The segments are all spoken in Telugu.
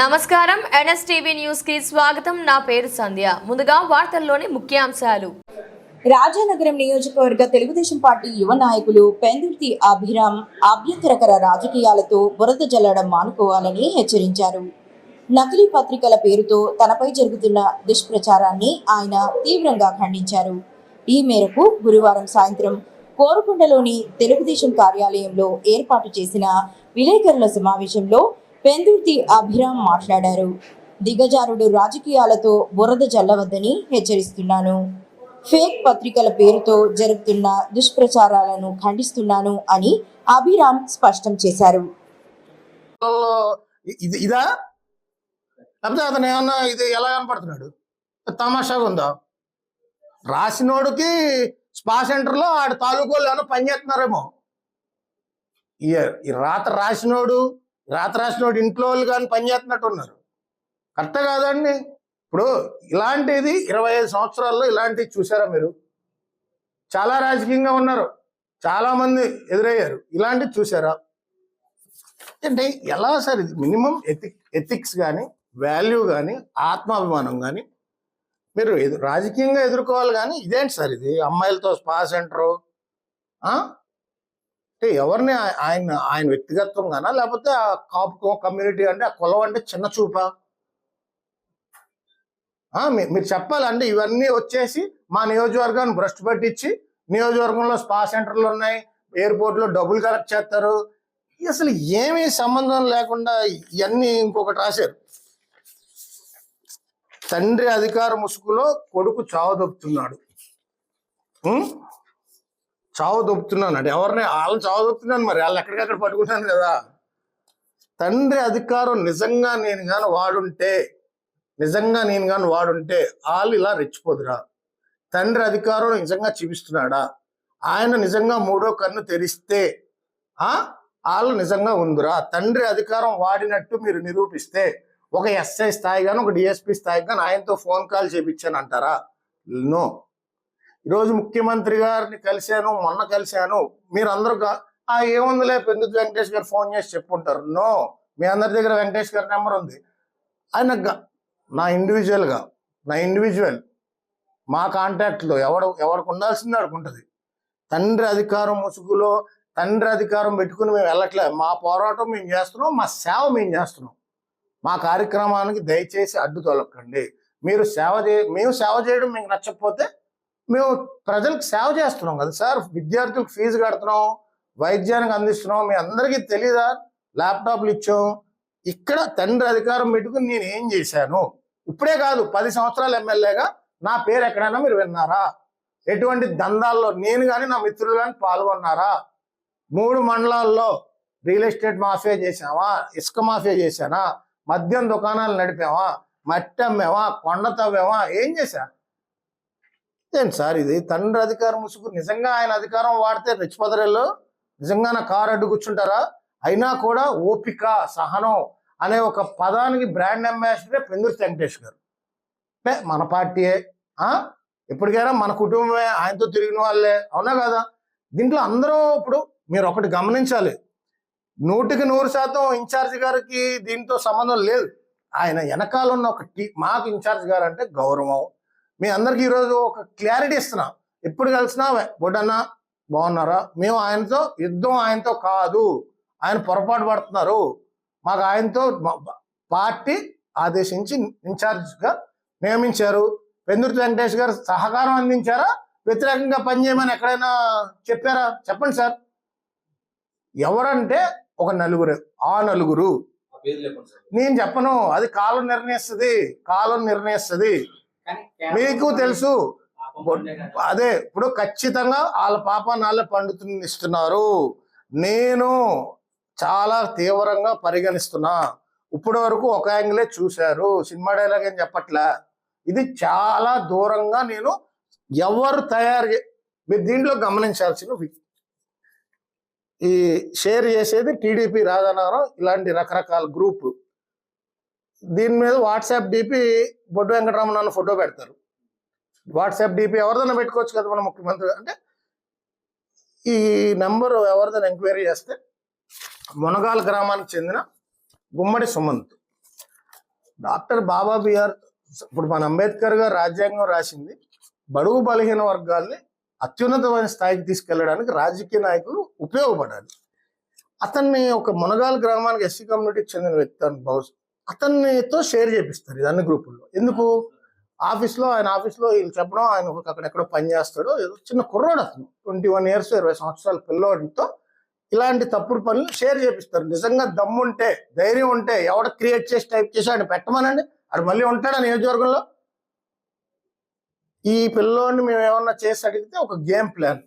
నమస్కారం. ఎన్ఎస్టీవీ న్యూస్కి స్వాగతం. నా పేరు సంధ్య. ముందుగా వార్తల్లోని ముఖ్యాంశాలు. రాజానగరం నియోజకవర్గ తెలుగుదేశం పార్టీ యువ నాయకులు పెందుర్తి అభిరామ్ అభ్యంతరకర రాజకీయాలతో బురద జల్లడం మానుకోవాలని హెచ్చరించారు. నకిలీ పత్రికల పేరుతో తనపై జరుగుతున్న దుష్ప్రచారాన్ని ఆయన తీవ్రంగా ఖండించారు. ఈ మేరకు గురువారం సాయంత్రం కోరుకొండలోని తెలుగుదేశం కార్యాలయంలో ఏర్పాటు చేసిన విలేకరుల సమావేశంలో పెందుర్తి అభిరామ్ మాట్లాడారు. దిగజారుడు రాజకీయాలతో బురద జల్లవద్దని హెచ్చరిస్తున్నాను. ఫేక్ పత్రికల పేరుతో జరుగుతున్న దుష్ప్రచారాలను ఖండిస్తున్నాను అని అభిరామ్ స్పష్టం చేశారు. ఇది ఇదా? లేకపోతే అతను ఏమన్నా ఇది ఎలా కనపడుతున్నాడు? తమాషాగా ఉందా? రాసినోడికి స్పా సెంటర్లో ఆడ తాలూకోళ్ళు ఏమైనా పనిచేస్తున్నారేమో ఈ ఈ రాత రాసినోడు రాత రాసినోడు ఇంట్లో వాళ్ళు కానీ పనిచేస్తున్నట్టు ఉన్నారు. కరెక్ట్ కాదండి. ఇప్పుడు ఇలాంటిది ఇరవై ఐదు సంవత్సరాల్లో ఇలాంటివి చూసారా మీరు? చాలా రాజకీయంగా ఉన్నారు. చాలా మంది ఎదురయ్యారు. ఇలాంటివి చూసారా? అంటే ఎలా సార్ ఇది? మినిమం ఎథిక్ ఎథిక్స్ కానీ వాల్యూ కానీ ఆత్మాభిమానం కానీ మీరు రాజకీయంగా ఎదుర్కోవాలి కానీ ఇదేంటి సార్ ఇది? అమ్మాయిలతో స్పా సెంటరు అంటే ఎవరిని ఆయన ఆయన వ్యక్తిగత్వంగానా లేకపోతే ఆ కాపు కమ్యూనిటీ అంటే ఆ కులం అంటే చిన్న చూపా? మీ- మీరు చెప్పాలండి ఇవన్నీ వచ్చేసి మా నియోజకవర్గాన్ని భ్రష్టు పట్టించి నియోజకవర్గంలో స్పా సెంటర్లు ఉన్నాయి ఎయిర్పోర్ట్లో డబ్బులు కలెక్ట్ చేస్తారు. అసలు ఏమీ సంబంధం లేకుండా ఇవన్నీ ఇంకొకటి రాశారు. తండ్రి అధికార ముసుగులో కొడుకు చావదొప్పుతున్నాడు చావు దొప్పుతున్నాను అంటే ఎవరిని వాళ్ళని చావు దొప్పుతున్నాను మరి. వాళ్ళు ఎక్కడికక్కడ పట్టుకుంటాను కదా. తండ్రి అధికారం నిజంగా నేను గాని వాడుంటే నిజంగా నేను కానీ వాడుంటే వాళ్ళు ఇలా రెచ్చిపోదురా. తండ్రి అధికారం నిజంగా చూపిస్తున్నాడా? ఆయన నిజంగా మూడో కన్ను తెరిస్తే వాళ్ళు నిజంగా ఉందిరా. తండ్రి అధికారం వాడినట్టు మీరు నిరూపిస్తే ఒక ఎస్ఐ స్థాయి కానీ ఒక డిఎస్పి స్థాయి కానీ ఆయనతో ఫోన్ కాల్ చేయించాను అంటారా నో. ఈరోజు ముఖ్యమంత్రి గారిని కలిశాను మొన్న కలిశాను. మీరు అందరూ ఆ ఏముందిలే పెందుకు వెంకటేష్ గారు ఫోన్ చేసి చెప్పుంటారు. నో మీ అందరి దగ్గర వెంకటేష్ గారి నెంబర్ ఉంది. ఆయన నా ఇండివిజువల్గా నా ఇండివిజువల్ మా కాంటాక్ట్లో ఎవడు ఎవరికి ఉండాల్సింది వాడికి తండ్రి అధికారం ముసుగులో తండ్రి అధికారం పెట్టుకుని మేము వెళ్ళట్లే. మా పోరాటం మేము చేస్తున్నాం మా సేవ మేము చేస్తున్నాం. మా కార్యక్రమానికి దయచేసి అడ్డు తొలకండి మీరు సేవ చే మేము సేవ చేయడం మీకు నచ్చకపోతే మేము ప్రజలకు సేవ చేస్తున్నాం కదా సార్. విద్యార్థులకు ఫీజు కడుతున్నాం వైద్యానికి అందిస్తున్నాం. మీ అందరికీ తెలీదా? ల్యాప్టాప్లు ఇచ్చాం. ఇక్కడ తండ్రి అధికారం పెట్టుకుని నేను ఏం చేశాను? ఇప్పుడే కాదు పది సంవత్సరాలు ఎమ్మెల్యేగా నా పేరు ఎక్కడైనా మీరు విన్నారా? ఎటువంటి దందాల్లో నేను కానీ నా మిత్రులు కానీ పాల్గొన్నారా? మూడు మండలాల్లో రియల్ ఎస్టేట్ మాఫియా చేసామా ఇసుక మాఫియా చేశానా? మద్యం దుకాణాలు నడిపావా? మట్టి అమ్మావా కొండ తవ్వావా? ఏం చేశా? ఏంటి సార్ ఇది? తండ్రి అధికారం ముసుగు నిజంగా ఆయన అధికారం వాడితే రెచ్చిపదరేళ్ళు నిజంగా నా కారు అడ్డు కూర్చుంటారా? అయినా కూడా ఓపిక సహనం అనే ఒక పదానికి బ్రాండ్ అంబాసిడరే పెందుర్తి వెంకటేష్ గారు. మన పార్టీయే. ఎప్పటికైనా మన కుటుంబమే ఆయనతో తిరిగిన వాళ్ళే. అవునా కదా? దీంట్లో అందరూ ఇప్పుడు మీరు ఒకటి గమనించాలి. నూటికి నూరు శాతం ఇన్ఛార్జ్ గారికి దీంతో సంబంధం లేదు. ఆయన వెనకాల ఉన్న ఒక టీ మాకు ఇన్ఛార్జ్ గారు అంటే గౌరవం. మీ అందరికి ఈరోజు ఒక క్లారిటీ ఇస్తున్నా. ఎప్పుడు కలిసినా బొడ్డన్నా బాగున్నారా? మేము ఆయనతో యుద్ధం ఆయనతో కాదు. ఆయన పొరపాటు పడుతున్నారు. మాకు ఆయనతో పార్టీ ఆదేశించి ఇన్ఛార్జ్గా నియమించారు. పెందుర్తి వెంకటేష్ గారు సహకారం అందించారా? వ్యతిరేకంగా పనిచేయమని ఎక్కడైనా చెప్పారా? చెప్పండి సార్. ఎవరంటే ఒక నలుగురు ఆ నలుగురు. నేను చెప్పను అది కాలం నిర్ణయిస్తుంది కాలం నిర్ణయిస్తుంది. మీకు తెలుసు. అదే ఇప్పుడు ఖచ్చితంగా వాళ్ళ పాప నాళ్ళ పండుతుని ఇస్తున్నారు నేను చాలా తీవ్రంగా పరిగణిస్తున్నా. ఇప్పటి వరకు ఒక యాంగిలే చూశారు. సినిమా డైలాగ్ ఏం చెప్పట్లే? ఇది చాలా దూరంగా నేను ఎవరు తయారు మీరు దీంట్లో గమనించాల్సిన ఈ షేర్ చేసేది టీడీపీ రాజానగరం ఇలాంటి రకరకాల గ్రూప్. దీని మీద వాట్సాప్ డిపి బొడ్డు వెంకటరమణ అన్న ఫోటో పెడతారు. వాట్సాప్ డిపి ఎవరిదైనా పెట్టుకోవచ్చు కదా మన ముఖ్యమంత్రి అంటే ఈ నెంబరు ఎవరిదైనా ఎంక్వైరీ చేస్తే మునగాల గ్రామానికి చెందిన గుమ్మడి సుమంత్. డాక్టర్ బాబా బిఆర్ ఇప్పుడు మన అంబేద్కర్ గారు రాజ్యాంగం రాసింది. బడుగు బలహీన వర్గాల్ని అత్యున్నతమైన స్థాయికి తీసుకెళ్ళడానికి రాజకీయ నాయకులు ఉపయోగపడాలి. అతన్ని ఒక మునగాల గ్రామానికి ఎస్సీ కమ్యూనిటీకి చెందిన వ్యక్తి అని అతన్నితో షేర్ చేపిస్తారు ఇది అన్ని గ్రూపుల్లో. ఎందుకు? ఆఫీస్లో ఆయన ఆఫీస్లో వీళ్ళు చెప్పడం ఆయన ఒక అక్కడ ఎక్కడో పని చేస్తాడు ఏదో చిన్న కుర్రోడు అతను. ట్వంటీ వన్ ఇయర్స్ ఇరవై సంవత్సరాల పిల్లోడితో ఇలాంటి తప్పుడు పనులు షేర్ చేపిస్తారు. నిజంగా దమ్ముంటే ధైర్యం ఉంటే ఎవడ క్రియేట్ చేసి టైప్ చేసి ఆయన పెట్టమనండి? అది మళ్ళీ ఉంటాడా నియోజకవర్గంలో? ఈ పిల్లోడిని మేము ఏమన్నా చేసి అడిగితే ఒక గేమ్ ప్లాన్.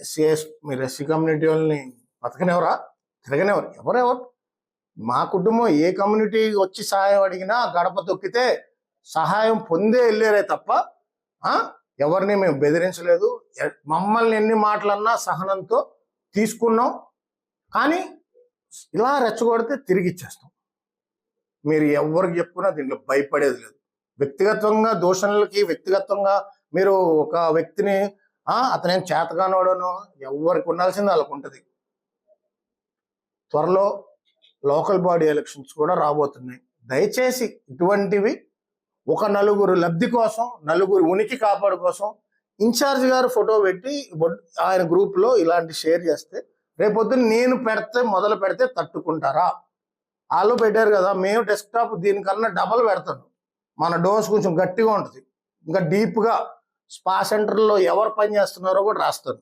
ఎస్సీ మీరు ఎస్సీ కమ్యూనిటీ వాళ్ళని బతకనివరా తిరగనివ్వరు. ఎవరెవరు? మా కుటుంబం ఏ కమ్యూనిటీ వచ్చి సహాయం అడిగినా గడప తొక్కితే సహాయం పొందే వెళ్ళారే తప్ప ఎవరిని మేము బెదిరించలేదు. మమ్మల్ని ఎన్ని మాటలన్నా సహనంతో తీసుకున్నాం. కానీ ఇలా రెచ్చగొడితే తిరిగి ఇచ్చేస్తాం. మీరు ఎవరికి చెప్పుకున్నా దీంట్లో భయపడేది లేదు. వ్యక్తిగతంగా దోషణలకి వ్యక్తిగతంగా మీరు ఒక వ్యక్తిని అతనేం చేతగానోడనో ఎవరికి ఉండాల్సింది వాళ్ళకు ఉంటుంది త్వరలో లోకల్ బాడీ ఎలక్షన్స్ కూడా రాబోతున్నాయి. దయచేసి ఇటువంటివి ఒక నలుగురు లబ్ధి కోసం నలుగురు ఉనికి కాపాడు కోసం ఇన్ఛార్జ్ గారు ఫోటో పెట్టి ఆయన గ్రూప్లో ఇలాంటి షేర్ చేస్తే రేపొద్దున నేను పెడితే మొదలు పెడితే తట్టుకుంటారా? వాళ్ళు పెట్టారు కదా మేము డెస్క్టాప్ దీనికన్నా డబల్ పెడతాను. మన డోస్ కొంచెం గట్టిగా ఉంటుంది. ఇంకా డీప్గా స్పా సెంటర్లో ఎవరు పని చేస్తున్నారో కూడా రాస్తాను.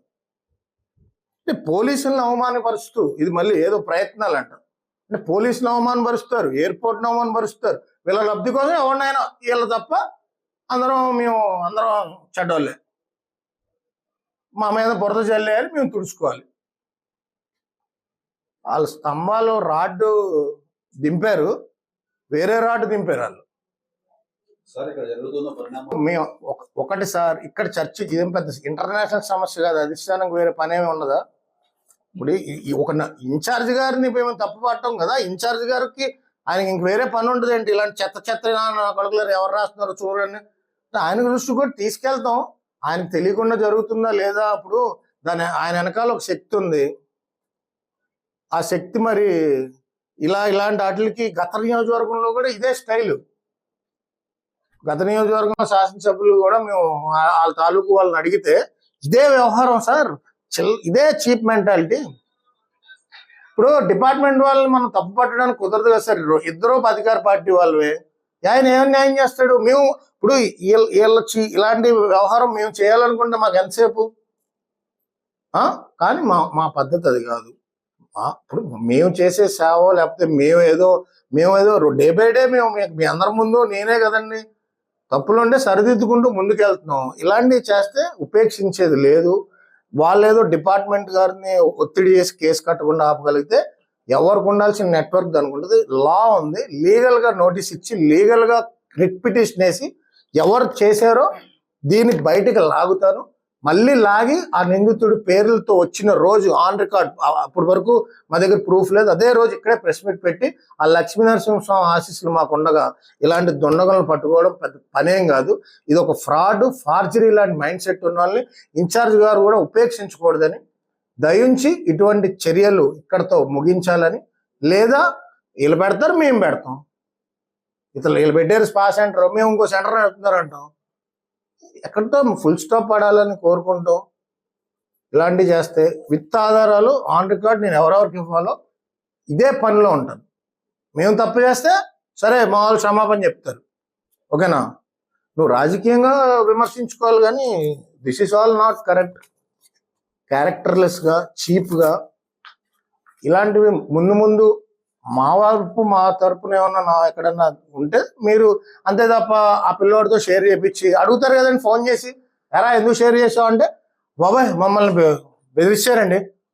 పోలీసులను అవమానపరుస్తూ ఇది మళ్ళీ ఏదో ప్రయత్నాలు అంటారు అంటే పోలీసులు అవమానపరుస్తారు ఎయిర్పోర్ట్ అవమానపరుస్తారు వీళ్ళ లబ్ధి కోసం ఎవరినైనా వీళ్ళ తప్ప అందరం మేము అందరం చెడ్డోళ్ళే. మా మీద బురద చల్లేయాలి మేము తుడుచుకోవాలి. వాళ్ళ స్తంభాలు రాడ్డు దింపారు వేరే రాడ్డు దింపారు వాళ్ళు. మేము ఒక- ఒకటి సార్ ఇక్కడ చర్చ ఇదేం పెద్ద ఇంటర్నేషనల్ సమస్య కాదు అధిష్టానం వేరే పని ఏమి ఉండదా? ఇప్పుడు ఒక ఇన్ఛార్జ్ గారిని మేము తప్పు పట్టం కదా ఇన్ఛార్జ్ గారికి ఆయనకి ఇంక వేరే పని ఉంటుంది ఏంటి? ఇలాంటి చెత్త చెత్త నా కొడుకులు ఎవరు రాస్తున్నారో చూడండి. ఆయన దృష్టి కూడా తీసుకెళ్తాం. ఆయనకు తెలియకుండా జరుగుతుందా లేదా అప్పుడు దాని ఆయన వెనకాల ఒక శక్తి ఉంది. ఆ శక్తి మరి ఇలా ఇలాంటి వాటికి గత నియోజకవర్గంలో కూడా ఇదే స్టైల్. గత నియోజకవర్గంలో శాసనసభ్యులు కూడా మేము వాళ్ళ తాలూకు వాళ్ళని అడిగితే ఇదే వ్యవహారం సార్. చిల్ ఇదే చీప్ మెంటాలిటీ. ఇప్పుడు డిపార్ట్మెంట్ వాళ్ళని మనం తప్పు పట్టడానికి కుదరదు కదా సార్. ఇద్దరు- అధికార పార్టీ వాళ్ళవే. ఆయన ఏం న్యాయం చేస్తాడు? మేము ఇప్పుడు వీళ్ళ ఇలాంటి వ్యవహారం మేము చేయాలనుకుంటే మాకు ఎంతసేపు? కానీ మా మా పద్ధతి అది కాదు. ఇప్పుడు మేము చేసే సేవ లేకపోతే మేము ఏదో మేము ఏదో డే బై డే మేము మీ- అందరి ముందు నేనే కదండి. తప్పులుంటే సరిదిద్దుకుంటూ ముందుకెళ్తున్నాం. ఇలాంటివి చేస్తే ఉపేక్షించేది లేదు. వాళ్ళు ఏదో డిపార్ట్మెంట్ గారిని ఒత్తిడి చేసి కేసు కట్టకుండా ఆపగలిగితే ఎవరికి ఉండాల్సిన నెట్వర్క్ దానికి ఉంటుంది. లా ఉంది. లీగల్గా నోటీస్ ఇచ్చి లీగల్గా రిట్ పిటిషన్ వేసి ఎవరు చేశారో దీన్ని బయటకు లాగుతాను మళ్ళీ లాగి ఆ నిందితుడి పేర్లతో వచ్చిన రోజు ఆన్ రికార్డ్ అప్పటి వరకు మా దగ్గర ప్రూఫ్ లేదు. అదే రోజు ఇక్కడే ప్రెస్ మీట్ పెట్టి ఆ లక్ష్మీనరసింహస్వామి ఆశీస్సులు మాకుండగా ఇలాంటి దొండగలను పట్టుకోవడం పెద్ద పనేం కాదు. ఇది ఒక ఫ్రాడ్ ఫార్జరీ లాంటి మైండ్ సెట్ ఉన్న వాళ్ళని ఇన్ఛార్జ్ గారు కూడా ఉపేక్షించకూడదని దయించి ఇటువంటి చర్యలు ఇక్కడతో ముగించాలని లేదా వీళ్ళు పెడతారు మేము పెడతాం. ఇతరులు వీళ్ళు పెట్టారు స్పా సెంటర్ మేము ఇంకో సెంటర్ పెడుతున్నారు అంటాం ఎక్కడితో ఫుల్ స్టాప్ పడాలని కోరుకుంటాం ఇలాంటివి చేస్తే విత్ ఆధారాలు ఆన్ రికార్డ్ నేను ఎవరెవరికి ఇవ్వాలో ఇదే పనిలో ఉంటాను. మేము తప్పు చేస్తే సరే మా వాళ్ళు క్షమాపణ చెప్తారు. ఓకేనా? నువ్వు రాజకీయంగా విమర్శించుకోవాలి కానీ this is all not correct క్యారెక్టర్లెస్గా చీప్గా ఇలాంటివి ముందు ముందు మా వైపు మా తరపున ఏమన్నా నా ఎక్కడన్నా ఉంటే మీరు అంతే తప్ప ఆ పిల్లోడితో షేర్ చేయించి అడుగుతారు కదండి ఫోన్ చేసి ఎరా ఎందుకు షేర్ చేసావు? అంటే బాబాయ్ మమ్మల్ని బె-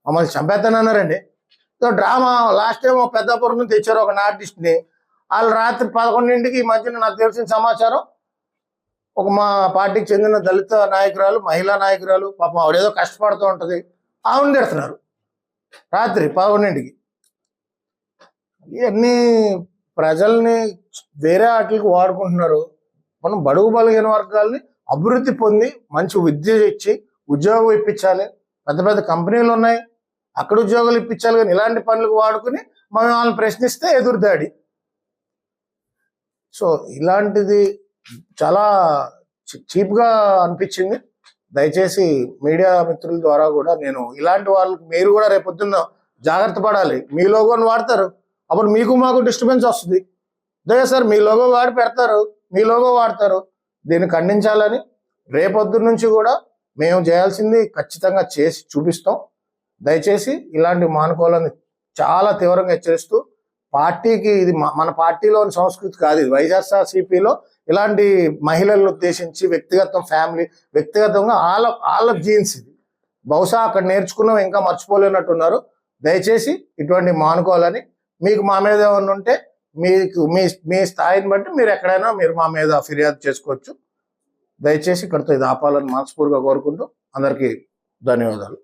మమ్మల్ని చంపేస్తానన్నారండి so drama last time Peddapuram నుంచి తెచ్చారు ఒక ఆర్టిస్ట్ని వాళ్ళు రాత్రి పదకొండింటికి ఈ మధ్యన నాకు తెలిసిన సమాచారం ఒక మా పార్టీకి చెందిన దళిత నాయకురాలు మహిళా నాయకురాలు పాపం ఆవిడేదో కష్టపడుతూ ఉంటుంది ఆవిడ తిడుతున్నారు. రాత్రి పదకొండింటికి. ఇవన్నీ ప్రజల్ని వేరే వాటికి వాడుకుంటున్నారు. మనం బడుగు బలహీన వర్గాల్ని అభివృద్ధి పొంది మంచి విద్య ఇచ్చి ఉద్యోగం ఇప్పించాలి. పెద్ద పెద్ద కంపెనీలు ఉన్నాయి. అక్కడ ఉద్యోగాలు ఇప్పించాలి కానీ ఇలాంటి పనులకు వాడుకుని మనం వాళ్ళని ప్రశ్నిస్తే ఎదురుదాడి సో ఇలాంటిది చాలా చీప్గా అనిపించింది. దయచేసి మీడియా మిత్రుల ద్వారా కూడా నేను ఇలాంటి వాళ్ళకి మీరు కూడా రేపొద్దున్న జాగ్రత్త పడాలి. మీలో కూడా వాడతారు. అప్పుడు మీకు మాకు డిస్టర్బెన్స్ వస్తుంది. అదే సార్ మీ లోగో వాడి పెడతారు మీ లోగో వాడతారు. దీన్ని ఖండించాలని రేపొద్దు నుంచి కూడా మేము చేయాల్సింది ఖచ్చితంగా చేసి చూపిస్తాం. దయచేసి ఇలాంటి మానుకోవాలని చాలా తీవ్రంగా హెచ్చరిస్తూ పార్టీకి ఇది మన పార్టీలోని సంస్కృతి కాదు ఇది వైఎస్ఆర్సీపీలో ఇలాంటి మహిళలను ఉద్దేశించి వ్యక్తిగతం ఫ్యామిలీ వ్యక్తిగతంగా వాళ్ళ వాళ్ళ జీన్స్ ఇది. బహుశా అక్కడ నేర్చుకున్నాం ఇంకా మర్చిపోలేనట్టున్నారు. దయచేసి ఇటువంటి మానుకోవాలని మీకు మా మీద ఏమన్నా ఉంటే మీకు మీ మీ స్థాయిని బట్టి మీరు ఎక్కడైనా మీరు మా మీద ఫిర్యాదు చేసుకోవచ్చు. దయచేసి ఇక్కడితో ఇది ఆపాలని మనస్ఫూర్తిగా కోరుకుంటూ అందరికీ ధన్యవాదాలు.